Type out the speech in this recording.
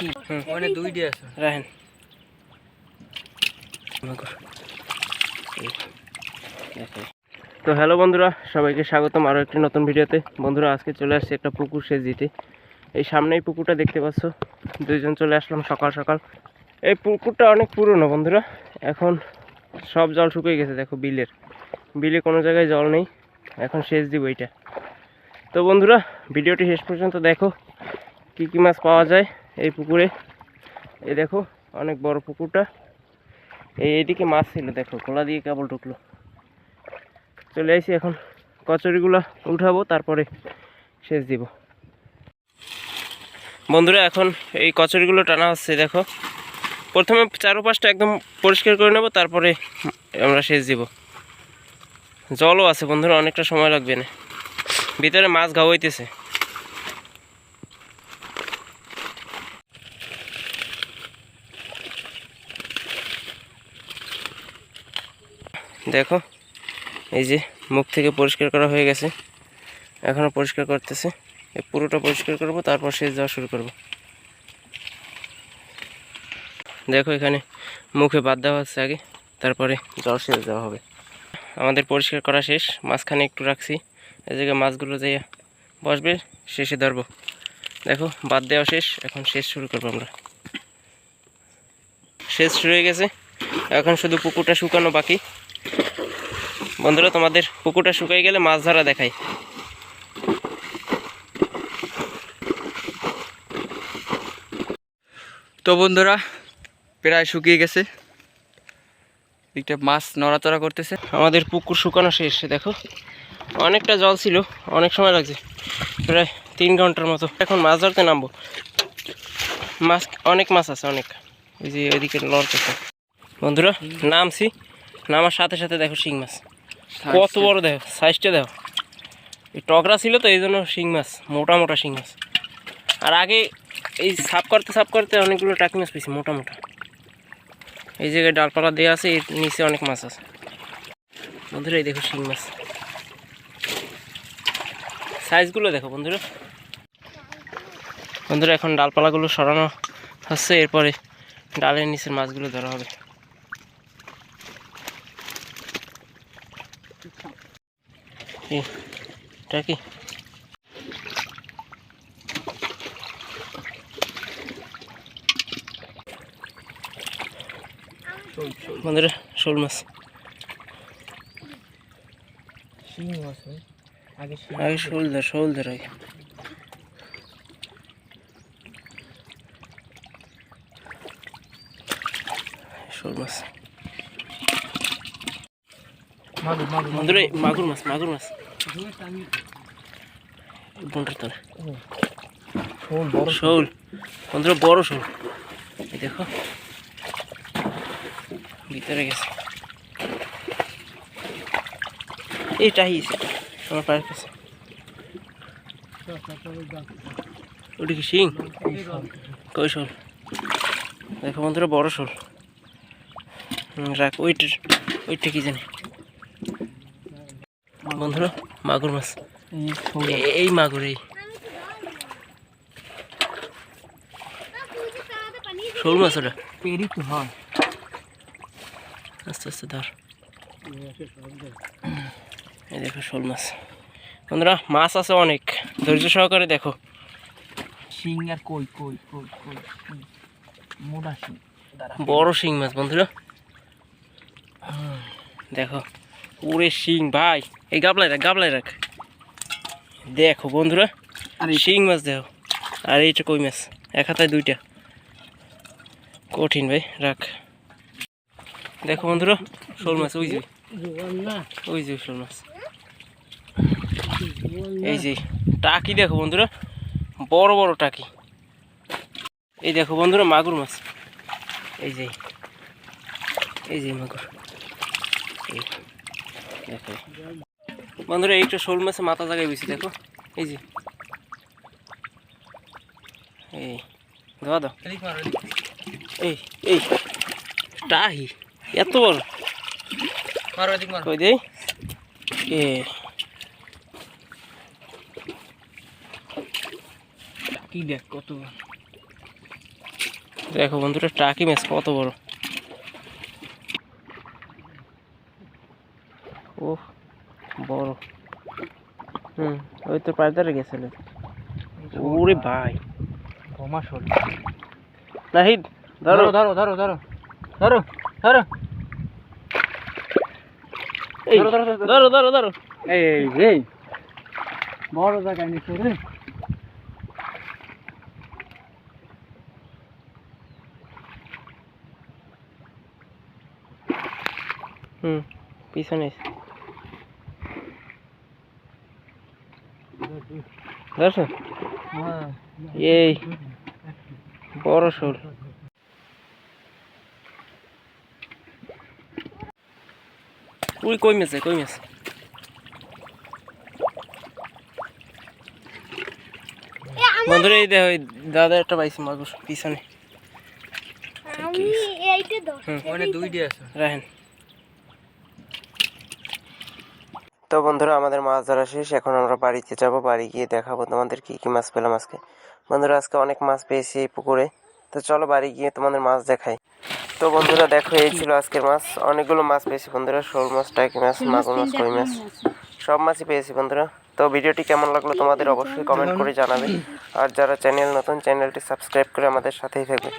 বেশি ওখানে দুইটা আছে। রাখেন। তো হ্যালো বন্ধুরা সবাইকে স্বাগতম আরও একটি নতুন ভিডিওতে। বন্ধুরা আজকে চলে আসছে একটা পুকুর সেচ দিতে। এই সামনেই পুকুরটা দেখতে পাচ্ছ। দুইজন চলে আসলাম সকাল সকাল। এই পুকুরটা অনেক পুরনো বন্ধুরা। এখন সব জল শুকিয়ে গেছে দেখো বিলের। বিলে কোনো জায়গায় জল নেই। এখন সেচ দিব এইটা। তো বন্ধুরা ভিডিওটি শেষ পর্যন্ত দেখো। কি কি মাছ পাওয়া যায়? এই পুকুরে। এই দেখো, অনেক বড় পুকুরটা। এই এইদিকে মাছ ছিল, দেখো খোলা দিয়ে কেবল ঢুকলো। চলে আসি এখন, কচুরিগুলো উঠাবো, তারপরে সেচ দিব। বন্ধুরা, এখন এই কচুরিগুলো টানা হচ্ছে, দেখো। প্রথমে চারোপাশটা একদম পরিষ্কার করে নেব, তারপরে আমরা সেচ দিব। জলও আছে, বন্ধুরা, অনেকটা সময় লাগবে না। ভিতরে মাছ ঘাও দেখো, এই যে মুখ থেকে পরিষ্কার করা হয়ে গেছে। এখনও পরিষ্কার করতেছে। এই পুরোটা পরিষ্কার করব, তারপর সেচ দেওয়া শুরু করব। দেখো এখানে মুখে বাদ দেওয়া হচ্ছে আগে, তারপরে জল সেচ দেওয়া হবে। আমাদের পরিষ্কার করা শেষ, মাঝখানে একটু রাখছি। এই জায়গায় মাছগুলো যাই বসবে, শেষে ধরবো। দেখো, বাদ দেওয়া শেষ, এখন শেষ শুরু করব আমরা। শেষ শুরু হয়ে গেছে। এখন শুধু পুকুরটা শুকানো বাকি। বন্ধুরা তোমাদের পুকুরটা শুকিয়ে গেলে মাছ ধরা দেখাই। তো বন্ধুরা প্রায় শুকিয়ে গেছে। একটা মাছ নড়াচড়া করতেছে। আমাদের পুকুর শুকানো শেষ দেখো। অনেকটা জল ছিল অনেক সময় লাগছে। প্রায় তিন ঘণ্টার মতো। এখন মাছ ধরতে নামবো। মাছ অনেক মাছ আছে অনেক। ওই যে ওইদিকে লড়তেছে। বন্ধুরা নামছি। নামার সাথে সাথে দেখো শিং মাছ। কত বড় দেখো সাইজটা দেখো। এই টগরা ছিল তো এই জন্য শিং মাছ মোটা মোটা শিং মাছ। আর আগে এই সাফ করতে সাফ করতে অনেকগুলো টাকি মাছ পেয়েছি মোটা মোটা। এই জায়গায় ডালপালা দেওয়া আছে এর নিচে অনেক মাছ আছে। বন্ধুরা এই দেখো শিং মাছ। সাইজগুলো দেখো বন্ধুরা। বন্ধুরা এখন ডালপালাগুলো সরানো হচ্ছে এরপরে ডালের নিচের মাছগুলো ধরা হবে। এটা কি বন্ধুরা শোল মাছ আগে শোল ধর শোল ধর আগে শোল মাছ বন্ধুরা মাগুর মাছ মাগুর মাছ। বন্ধুরা তোর? শোল বন্ধুরা বড় শোল? দেখো। ভিতরে গেছে। হিয়েছে আমার পায়ের কাছে। ওটা কি শিং? কই শোল? দেখো বন্ধুরা বড় শোল। রাখ ওইটা ওইটা কি জানি? বন্ধুরা মাগুর মাছ। এই মাগুর এই। শোল মাছ ওটা। পেরি তো হয়। আস্তে আস্তে ধর। এই দেখো শোল মাছ। বন্ধুরা মাছ আছে অনেক। ধৈর্য সহকারে দেখো। শিং আর কই কই কই কই মোটা শিং। বড় শিং মাছ বন্ধুরা। দেখো। ওরে শিং ভাই। এই গাবলায় রাখ গাবলায় রাখ। দেখো বন্ধুরা আরে শিং মাছ দেখো। আর এইটা কই মাছ? এক হাতায় দুইটা। কঠিন ভাই রাখ। দেখো বন্ধুরা শোল মাছ ওই যে। ওই যে শোল মাছ। এই যে টাকি দেখো বন্ধুরা বড় বড় টাকি। এই দেখো বন্ধুরা মাগুর মাছ। এই যে এই যে মাগুর। এই দেখো বন্ধুরা এইটা শোল মাছে মাথা জায়গায় বেশি দেখো। এই যে। এই দাও। এই এই। টাহি এত বড়। মারো এদিক মারো। কই দেই? এ। কি দেখ কত দেখো বন্ধুরা টাকি মাছ কত বড়। ও বড়। হুম। ওই তো পায়দারে গেছিল। ওরে ভাই। কমা শোল নাহিদ ধরো। ধরো ধরো ধরো ধরো ধরো এই, ধরো, ধরো, ধরো। ধরো। ধরো ধরো এই এই এই। বড় জায়গায় নিচ্ছে রে হুম পিছনে ধরছো এই বড় শোল। উই কই মেছে কই মেছে? বন্ধুরা এই দেখো দাদা একটা পাইছি মাগুর পিছনে। আমি এইটা দুইটি আছে। রাখেন। তো বন্ধুরা আমাদের মাছ ধরা শেষ। এখন আমরা বাড়িতে যাব বাড়ি গিয়ে দেখাবো তোমাদের কি কি মাছ পেলাম আজকে। বন্ধুরা আজকে অনেক মাছ পেয়েছি এই পুকুরে। তো চলো বাড়ি গিয়ে তোমাদের মাছ দেখাই। তো বন্ধুরা দেখো এই ছিল আজকের মাছ। অনেকগুলো মাছ পেয়েছি বন্ধুরা শোল মাছ টাকি মাছ মাগুর মাছ কই মাছ। সব মাছই পেয়েছি বন্ধুরা। তো ভিডিওটি কেমন লাগল তোমাদের অবশ্যই কমেন্ট করে জানাবে। আর যারা চ্যানেল নতুন চ্যানেলটি সাবস্ক্রাইব করে আমাদের সাথেই থাকবে।